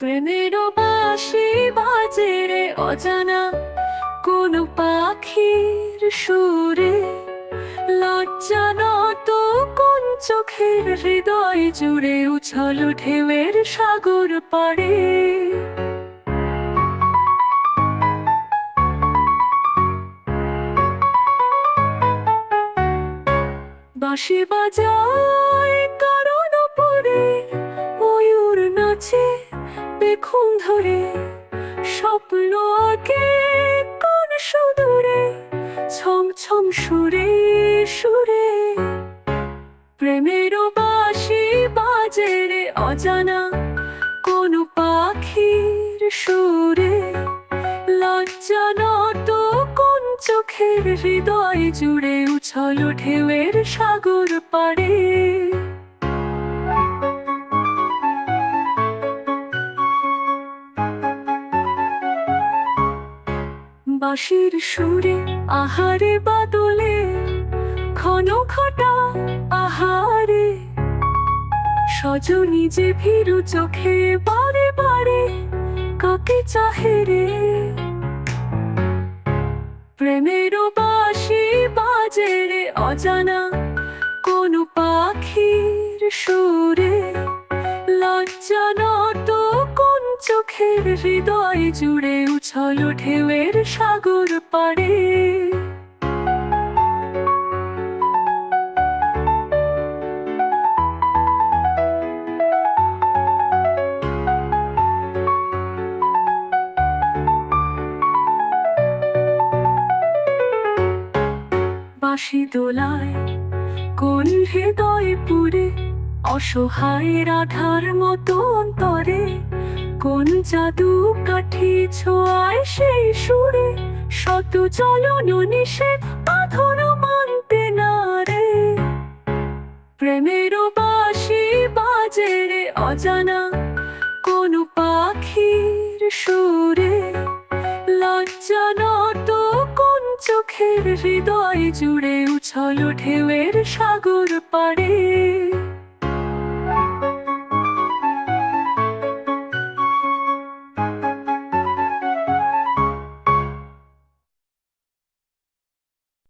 প্রেমেরও বাসি বাজে রে অজানা। কোন পাখির সুরে লজ্জা নত, কোন চোখের হৃদয় জুড়ে উছল ঢেউয়ের সাগর পাড়ে। বাঁশি বাজায় কারণ পরে ময়ূর নাচে পেখম ধরে, স্বপ্ন আঁকে কোন সুদূরে ছম ছম সুরে সুরে। প্রেমেরও বাঁশি বাজে রে অজানা, কোন পাখির সুরে। লজ্জা নত কোন চোখের হৃদয় জুড়ে, উছল ঢেউয়ের সাগর পাড়ে। বাঁশির সুরে, আহারে বাদলে, ঘন ঘটা আহারে। সজনী যে ভীরু চোখে বারে বারে, কাকে চাহে রে? প্রেমেরও বাঁশি বাজে রে অজানা কোন পাখির সুরে, লজ্জা নত কোন চোখের হৃদয় জুড়ে উছল ঢেউয়ের সাগর পাড়ে। বাঁশি দোলায় কোন হৃদয় পুরে অসহায় রাধার মতো অন্তরে। কোন জাদু কাঠি ছোঁয়ায় সেই সুরে? শত চলন নিষেধ বাঁধন মানতে না রে। প্রেমেরও বাসি বাজে রে অজানা কোন পাখির সুরে। লজ্জা নত কোন চোখের হৃদয় জুড়ে উছল ঢেউয়ের সাগর পাড়ে।